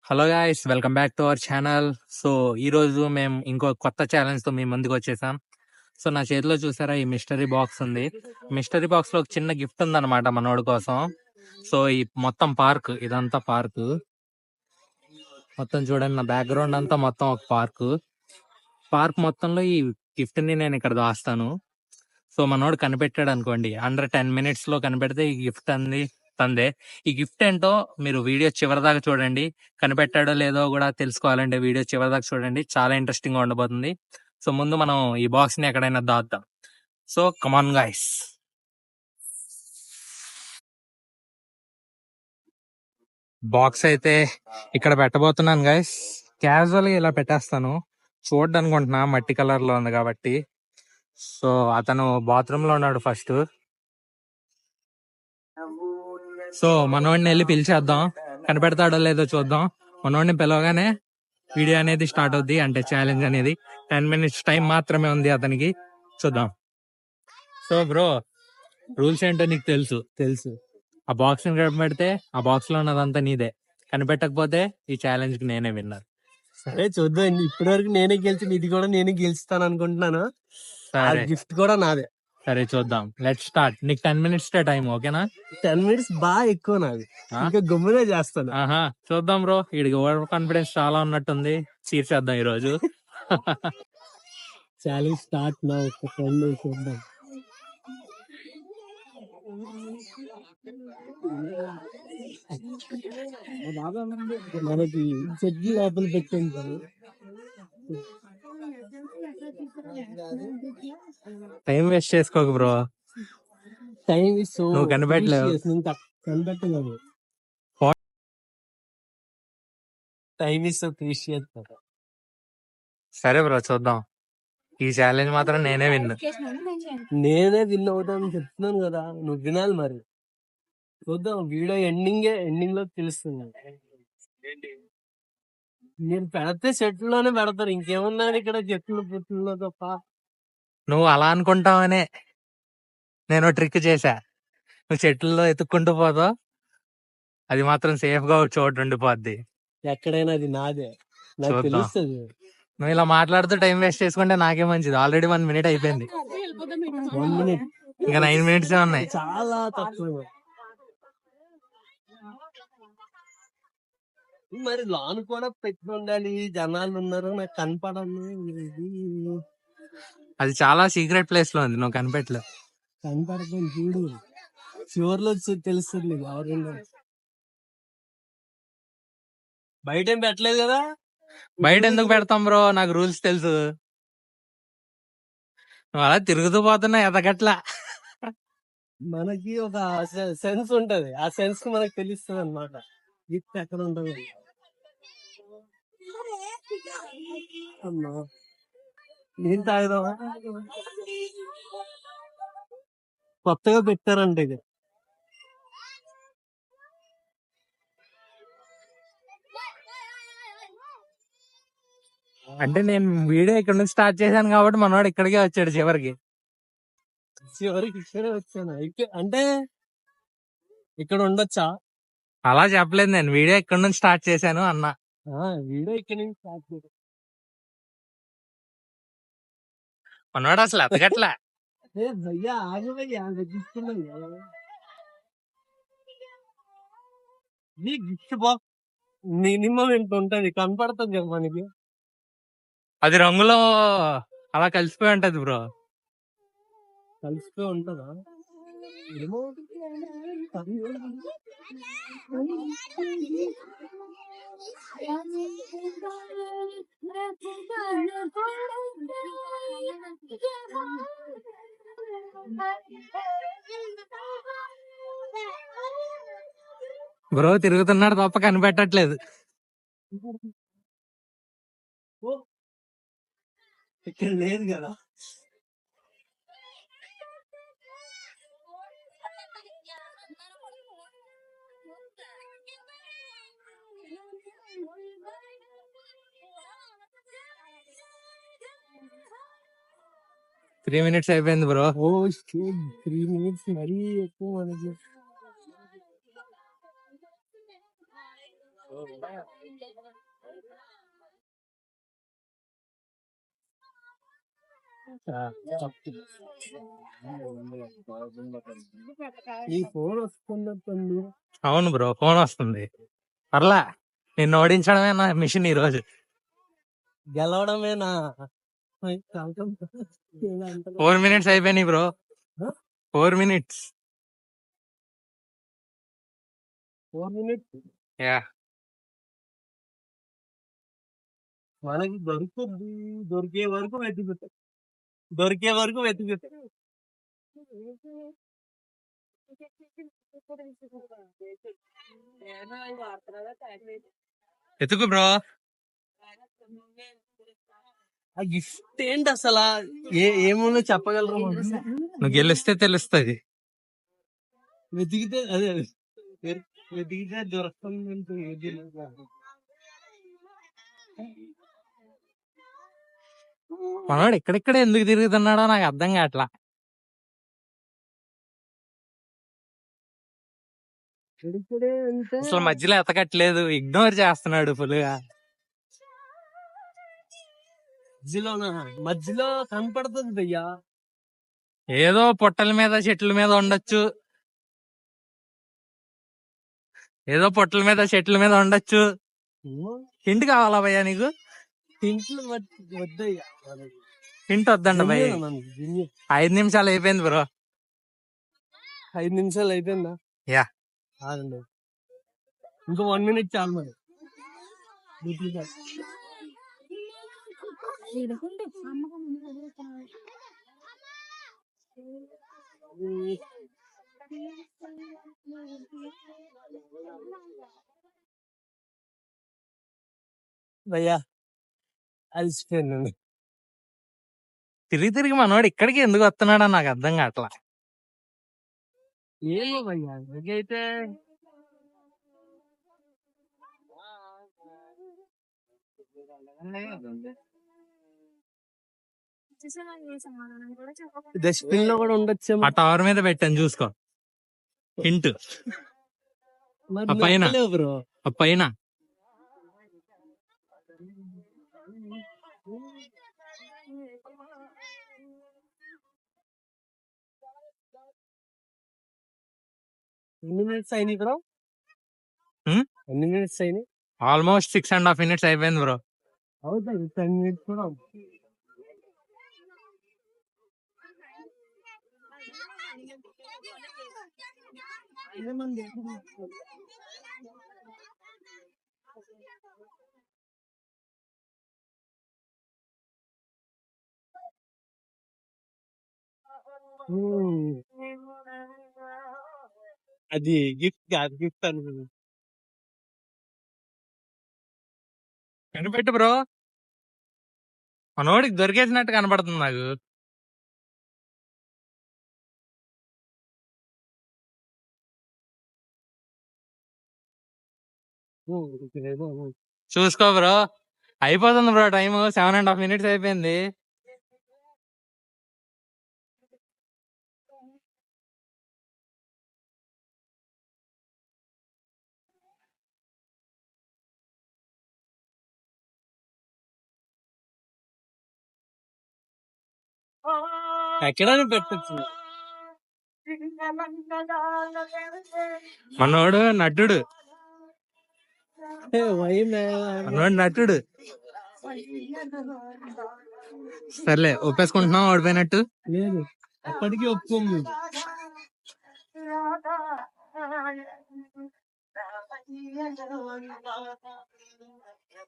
Hello guys welcome back to our channel so ఈ రోజు మేము ఇంకో కొత్త ఛాలెంజ్తో మీ ముందుకు వచ్చేసాం. సో నా చేతిలో చూసారా? ఈ మిస్టరీ బాక్స్ ఉంది. మిస్టరీ బాక్స్లో ఒక చిన్న గిఫ్ట్ ఉందన్నమాట మనోడి కోసం. సో ఈ మొత్తం పార్క్ ఇదంతా పార్క్ మొత్తం చూడండి నా బ్యాక్గ్రౌండ్ అంతా మొత్తం ఒక పార్క్ పార్క్ మొత్తంలో ఈ గిఫ్ట్ని నేను ఇక్కడ దాస్తాను. సో మనోడు కనిపెట్టాడు అనుకోండి అండర్ టెన్ మినిట్స్లో కనిపెడితే ఈ గిఫ్ట్ అంది. వస్తుంది. ఈ గిఫ్ట్ ఏంటో మీరు వీడియో చివరిదాకా చూడండి. కనిపెట్టాడో లేదో కూడా తెలుసుకోవాలంటే వీడియో చివరిదాకా చూడండి. చాలా ఇంట్రెస్టింగ్గా ఉండబోతుంది. సో ముందు మనం ఈ బాక్స్ని ఎక్కడైనా దాద్దాం. So come on guys box అయితే ఇక్కడ పెట్టబోతున్నాను గైస్ క్యాజువల్గా ఇలా పెట్టేస్తాను. చూడడానికి మట్టి కలర్లో ఉంది కాబట్టి. సో అతను బాత్రూమ్లో ఉన్నాడు ఫస్ట్. సో మనోడిని వెళ్ళి పిలిచేద్దాం. కనిపెడతాడో లేదో చూద్దాం. మనోడిని పిలవగానే వీడియో అనేది స్టార్ట్ అవుద్ది అంటే ఛాలెంజ్ అనేది. టెన్ మినిట్స్ టైం మాత్రమే ఉంది అతనికి. చూద్దాం. సో బ్రో రూల్స్ ఏంటో నీకు తెలుసు. తెలుసు. ఆ బాక్స్ని కనిపెడితే ఆ బాక్స్లో ఉన్నదంతా నీదే. కనిపెట్టకపోతే ఈ ఛాలెంజ్కి నేనే విన్నారు సరే చూద్దాం. ఇప్పటి వరకు నేనే గెలిచి ఇది కూడా నేనే గెలుస్తాను అనుకుంటున్నాను? గిఫ్ట్ కూడా నాదే. సరే చూద్దాం. లెట్ స్టార్ట్ నీకు టెన్ మినిట్స్ టైం ఓకేనా టెన్ మినిట్స్ బాగా ఎక్కువ నాది? ఇంకా గమ్మునే చేస్తాను. ఆహా చూద్దాం బ్రో. వీడికి ఓవర్ కాన్ఫిడెన్స్ చాలా ఉన్నట్టుంది. తీర్చేద్దాం ఈ రోజు ఛాలెంజ్ స్టార్ట్ నా ఒక ఫ్రెండ్ చూద్దాం. మనకి చెట్టు లోపల పెట్టింటారు టైం వేస్ట్ చేసుకోకు బ్రో టైం ఇస్ సో నువ్వు కనిపెట్టలేవు. కనిపెట్టలేవు? టైం ఇస్ ప్రీషియస్ సరే బ్రో చూద్దాం. ఈ ఛాలెంజ్ మాత్రం నేనే విన్ను. నేనే విన్ అవుతానని చెప్తున్నాను కదా. నువ్వు వినాలి మరి. చూద్దాం. వీడియో ఎండింగ్ ఎండింగ్లో తెలుస్తుంది. నేను పెడితే చెట్లలోనే పెడతారు. ఇంకేమన్నా ఇక్కడ చెట్లు పుట్లలో తప్ప. నువ్వు అలా అనుకుంటావనే. నేను ట్రిక్ చేశా. నువ్వు చెట్లలో ఎత్తుక్కుంటూ పోతావు. అది మాత్రం సేఫ్గా ఒక చోటు ఉండిపోద్ది. ఎక్కడైనా అది నాదే. నాకు చూద్దాం. తెలుస్తుంది. నువ్వు ఇలా మాట్లాడుతూ టైం వేస్ట్ చేసుకుంటే నాకే మంచిది. ఆల్రెడీ వన్ మినిట్ అయిపోయింది. One minute. ఇంకా నైన్ మినిట్స్ ఉన్నాయి. చాలా తక్కువ. మరి లాన్ కూడా పెట్టి ఉండాలి జనాలు ఉన్నారు నాకు కనపడను. అది చాలా సీక్రెట్ ప్లేస్లో ఉంది. నువ్వు కనిపెట్టలేవు. కనపడతాను చూడు. చివర్లో తెలుస్తుంది నీకు ఎవరున్నారు బయట ఏం పెట్టలేదు కదా? బయట ఎందుకు పెడతాం బ్రో? నాకు రూల్స్ తెలుసు. నువ్వు అలా తిరుగుతూ పోతున్నా ఎదగట్లా. మనకి ఒక సెన్స్ ఉంటది. ఆ సెన్స్కి మనకు తెలుస్తుంది అనమాట గిఫ్ట్ ఎక్కడ ఉంటుంది. అమ్మా. నేను తాగుదామా? కొత్తగా పెట్టారంట ఇది అంటే నేను వీడియో ఇక్కడ నుంచి స్టార్ట్ చేశాను కాబట్టి మనవాడు ఇక్కడికే వచ్చాడు చివరికి. చివరికి ఇక్కడే వచ్చాను? అంటే ఇక్కడ ఉండొచ్చా? అలా చెప్పలేదు నేను. వీడియో ఇక్కడ నుంచి స్టార్ట్ చేశాను అన్న. ఆ, వీడియో ఇక్కడ నుంచి స్టార్ట్ ఏ భయ్యా నీ గిఫ్ట్ బాక్స్ మినిమం ఎంత ఉంటది? కనపడుతుంది కదా మనకి. అది రంగులో అలా కలిసిపోయి ఉంటది బ్రో. కలిసిపోయి ఉంటదా? ఏమో. బ్రో తిరుగుతున్నాడు తప్ప కనిపెట్టట్లేదు. ఇక్కడ లేదు కదా. త్రీ మినిట్స్ అయిపోయింది బ్రో. ఓ త్రీ మినిట్స్ మరీ ఎక్కువ మనకి. ఈ ఫోన్ వస్తున్నట్టుంది. అవును బ్రో ఫోన్ వస్తుంది. పర్లా నిన్ను ఓడించడమే నా మిషన్ ఈ రోజు గెలవడమేనా? ఫోర్ మినిట్స్ అయిపోయినాయి bro? Four minutes. Four minutes? Yeah. మనకి దొరుకుతుంది. దొరికే వరకు వెతుకుతాం. దొరికే వరకు వెతుకుతాం. ఎతుకు బ్రో. ఆ గిఫ్ట్ ఏంటి అసలు? ఏ ఏముందో చెప్పగలరు నువ్వు గెలిస్తే తెలుస్తుంది. వెతికితే అదే వెతికితే దొరకందంటూ ఏది. మనవాడు ఎక్కడెక్కడ ఎందుకు తిరుగుతున్నాడో నాకు అర్థం కావట్లా. అసలు మధ్యలో ఎతకట్లేదు. ఇగ్నోర్ చేస్తున్నాడు ఫుల్గా మధ్యలోనా? మధ్యలో కనపడుతుంది భయ్యా. ఏదో పొట్టల మీద చెట్ల మీద ఉండొచ్చు. ఏదో పొట్టల మీద చెట్ల మీద ఉండొచ్చు. హింట్ కావాలా భయ్యా నీకు? వద్దయ్యా. మనకి. హింట్ వద్దండి భయ్య. ఐదు నిమిషాలు అయిపోయింది బ్రో. ఐదు నిమిషాలు అయిపోయిందా? యా. ఇంకో వన్ మినిట్ చాలు మరి. భయ్యా అలసిపోయాను తిరిగి తిరిగి మనవాడు ఇక్కడికి ఎందుకు వస్తున్నాడో నాకు అర్థం కావట్లా. ఏమో భయ్యా ఇదైతే డస్ట్బిన్లో కూడా ఉండొచ్చు ఆ టవర్ మీద పెట్టాను చూసుకో. హింట్. ఆ పైన. బ్రో. ఆ పైన. ఎన్ని మినిట్స్ అయినాయి బ్రో? ఎన్ని మినిట్స్ అయినాయి? Almost six and half minutes అయిపోయింది బ్రో. అవుతాయి టెన్ మినిట్స్ కూడా అది గిఫ్ట్ కాదు గిఫ్ట్ అనుకున్నాను కనిపెట్టు బ్రో. మనోడికి దొరికేసినట్టు కనబడుతుంది నాకు. చూసుకో బ్రో. అయిపోతుంది bro time seven and half minutes అయిపోయింది. ఎక్కడైనా పెట్టచ్చు? మనోడు నటుడు. నటుడు. సర్లే ఒప్పేసుకుంటున్నాం ఓడిపోయినట్టు? లేదు. అప్పటికి ఒప్పుకోము.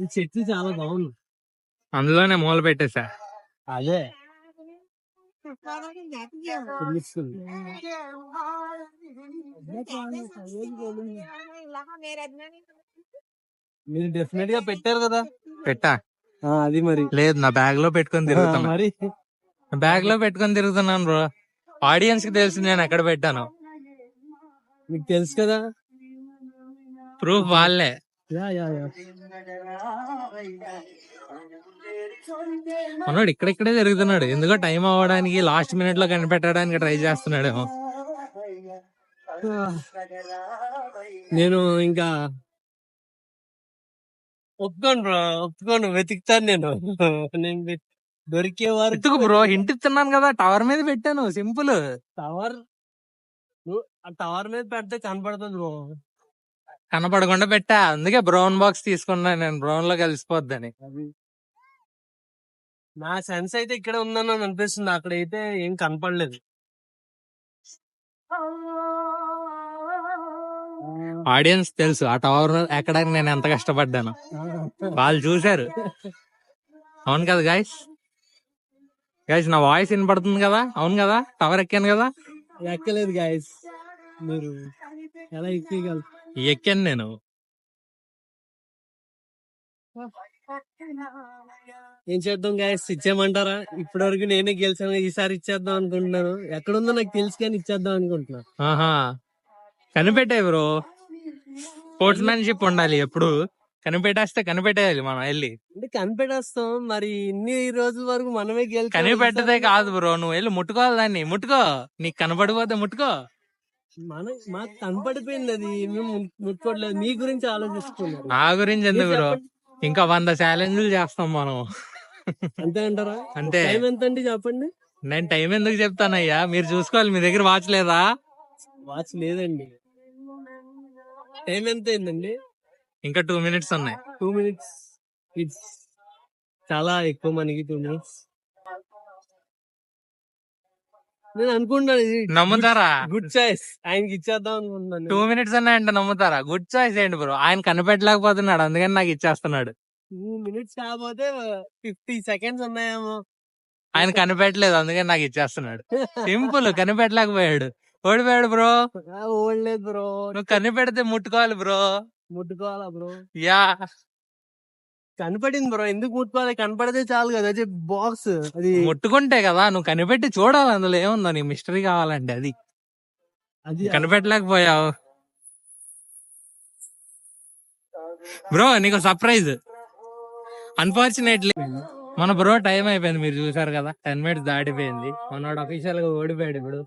ఈ చెట్టు చాలా బాగుంది. అందులోనే మూల పెట్టేశా? అదే. మీరు డెఫినెట్గా పెట్టారు కదా? పెట్టా. అది మరి. లేదు నా బ్యాగ్లో పెట్టుకొని ఆ, తిరుగుతున్నా. మరి. బ్యాగ్లో పెట్టుకొని తిరుగుతున్నాను బ్రో. ఆడియన్స్కి తెలుసు నేను ఎక్కడ పెట్టాను. మీకు తెలుసు కదా? ప్రూఫ్ వాళ్ళే. మనోడు ఇక్కడిక్కడే తిరుగుతున్నాడు ఎందుకో టైం అవ్వడానికి లాస్ట్ మినిట్లో కనిపెట్టడానికి ట్రై చేస్తున్నాడు నేను ఇంకా ఒప్పుకోను బ్రో ఒప్పుకోను వెతుకుతాను నేను. నేను దొరికే వారు ఎత్తుకు బ్రో హింట్ ఇస్తున్నాను కదా టవర్ మీద పెట్టాను సింపుల్ టవర్ టవర్ మీద పెడితే కనపడుతుంది బ్రో. కనపడకుండా పెట్టా. అందుకే బ్రౌన్ బాక్స్ తీసుకున్నా నేను. బ్రౌన్లో కలిసిపోద్దని. నా సెన్స్ అయితే ఇక్కడ ఉందని అని అనిపిస్తుంది. అక్కడ అయితే ఏం కనపడలేదు. ఆడియన్స్ తెలుసు. ఆ టవర్ ఎక్కడానికి నేను ఎంత కష్టపడ్డాను. వాళ్ళు చూశారు. అవును కదా గాయస్? గాయస్ నా వాయిస్ వినపడుతుంది కదా? అవును కదా? టవర్ ఎక్కాను కదా? ఎక్కలేదు గాయస్. మీరు ఎలా ఎక్కగలరు ఎక్కాను నేను. ఏం చేద్దాం గాయస్? ఇచ్చేయమంటారా? ఇప్పటి వరకు నేనే గెలిచాను. ఈసారి ఇచ్చేద్దాం అనుకుంటున్నాను. ఎక్కడుందో నాకు తెలుసు కానీ ఇచ్చేద్దాం అనుకుంటున్నా. ఆహా. కనిపెట్టే బ్రో. స్పోర్ట్స్ మ్యాన్షిప్ ఉండాలి ఎప్పుడు. కనిపెట్టేస్తే కనిపెట్టేయాలి మనం వెళ్ళి. అంటే కనిపెట్టేస్తాం. మరి ఇన్ని రోజుల వరకు మనమే గెలిచాం కనిపెట్టదే కాదు బ్రో. నువ్వు వెళ్ళి ముట్టుకోవాలి దాన్ని. ముట్టుకో. నీకు కనపడిపోతే ముట్టుకో. మన మాకు కనపడిపోయింది అది. మేము ముట్టుకోవట్లేదు మీ గురించి ఆలోచిస్తున్నారు. నా గురించి ఎందుకు బ్రో. ఇంకా వంద ఛాలెంజ్లు చేస్తాం మనం. అంతే అంటారా? అంతే. టైం ఎంత అండి చెప్పండి? నేను టైం ఎందుకు చెప్తానయ్యా? మీరు చూసుకోవాలి. మీ దగ్గర వాచ్ లేదా? వాచ్ లేదండి. టైం ఎంత అయిందండి? ఇంకా టూ మినిట్స్ ఉన్నాయి. Two minutes. ఇట్స్ చాలా ఎక్కువ మనకి టూ మినిట్స్. నేను అనుకుంటున్నాను ఇది నమ్ముతారా? Good choice. ఆయనకి ఇచ్చేద్దాం అనుకుంటున్నాను టూ మినిట్స్ ఉన్నాయంటే నమ్ముతారా? గుడ్ చాయిస్ ఏంటి బ్రో? ఆయన కనిపెట్టలేకపోతున్నాడు అందుకని నాకు ఇచ్చేస్తున్నాడు. టూ మినిట్స్ కాకపోతే ఫిఫ్టీ సెకండ్స్ ఉన్నాయేమో. ఆయన కనిపెట్టలేదు అందుకని నాకు ఇచ్చేస్తున్నాడు. సింపుల్ కనిపెట్టలేకపోయాడు. ఓడిపోయాడు బ్రో. ఓడలేదు బ్రో. నువ్వు కనిపెడితే ముట్టుకోవాలి బ్రో. ముట్టుకోవాలా బ్రో? యా. కనపడింది బ్రో. ఎందుకు ముట్టుకోవాలి? కనపడితే చాలు కదా. అది బాక్స్. అది ముట్టుకుంటే కదా నువ్వు కనిపెట్టి చూడాలి. అందులో ఏముందో? నీ మిస్టరీ కావాలంటే అది. అది కనిపెట్టలేకపోయావు. బ్రో నీకు సర్ప్రైజ్ అన్ఫార్చునేట్లీ మన బ్రో టైం అయిపోయింది. మీరు చూసారు కదా టెన్ మినిట్స్ దాటిపోయింది. మనోడు అఫీషియల్గా ఓడిపోయాడు ఇప్పుడు.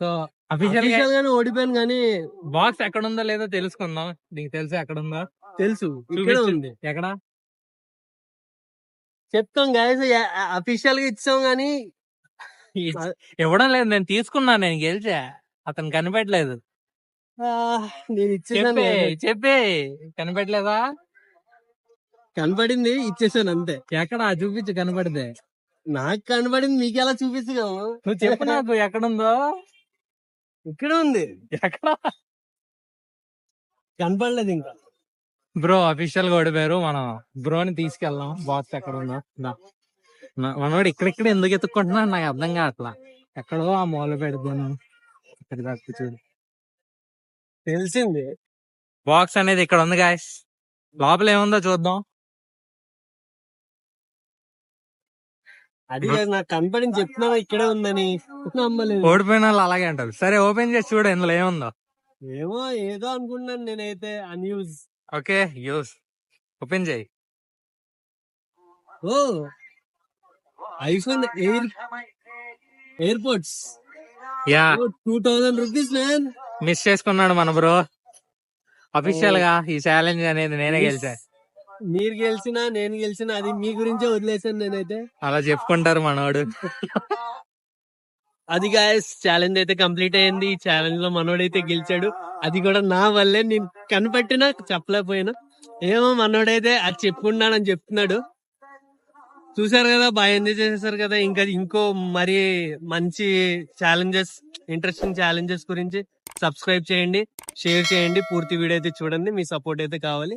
సో అఫీషియల్ గానే ఓడిపోయాను కానీ బాక్స్ ఎక్కడ ఉందో లేదో తెలుసుకుందాం. నీకు తెలుసు ఎక్కడ ఉందో. తెలుసు ఎక్కడ? చెప్తాం గాయస్ అఫీషియల్గా ఇచ్చాం గానీ ఇవ్వడం లేదు. నేను తీసుకున్నా. నేను గెలిచా. అతను కనిపెట్టలేదు. ఆ, నేను ఇచ్చేసాను చెప్పే కనిపెట్టలేదా? కనపడింది. ఇచ్చేసాను అంతే. ఎక్కడ? చూపించు కనపడితే. నాకు కనపడింది. మీకు ఎలా చూపించగలను నువ్వు చెప్పు నాకు. ఎక్కడుందో? ఇక్కడ ఉంది. ఎక్కడ? కనపడలేదు ఇంకా. బ్రో అఫీషియల్గా ఓడిపోయారు. మనం బ్రోని తీసుకెళ్దాం. బాక్స్ ఎక్కడ ఉందో మనోడు ఇక్కడిక్కడ ఎందుకు ఎత్తుక్కుంటున్నా? నాకు అర్థం కావట్లా. ఎక్కడో ఆ మూల పెడతాను ఇక్కడ చూడు. తెలిసింది. బాక్స్ అనేది ఇక్కడ ఉంది గాయస్ లోపల ఏముందో చూద్దాం. అది నాకు కనపడింది. చెప్తున్నా ఇక్కడే ఉందని. నమ్మలేదు. ఓడిపోయిన వాళ్ళు అలాగే అంటారు. సరే ఓపెన్ చేసి చూడు ఇందులో ఏముందో. ఏమో ఏదో అనుకుంటున్నాను నేనైతే. Unused okay. యూస్. ఓపెన్ చేయి. ఓ! IPhone air AirPods yeah. Two thousand rupees man. Miss చేసుకున్నాడు మన బ్రో. అఫీషియల్గా ఈ ఛాలెంజ్ అనేది నేనే గెలిచా. మీరు గెలిచినా నేను గెలిచినా అది మీ గురించే వదిలేసాను నేనైతే. అలా చెప్పుకుంటారు మనోడు. అది గాయస్ ఛాలెంజ్ అయితే కంప్లీట్ అయింది. ఈ ఛాలెంజ్లో మనోడైతే గెలిచాడు. అది కూడా నా వల్లే నేను కనిపెట్టినా చెప్పలేకపోయినా. ఏమో మనోడైతే అది చెప్పుకున్నాడని చెప్తున్నాడు. చూసారు కదా బాగా ఎంజాయ్ చేసేసారు కదా. ఇంకా ఇంకో మరి మంచి ఛాలెంజెస్ ఇంట్రెస్టింగ్ ఛాలెంజెస్ గురించి సబ్స్క్రైబ్ చేయండి షేర్ చేయండి. పూర్తి వీడియో అయితే చూడండి. మీ సపోర్ట్ అయితే కావాలి.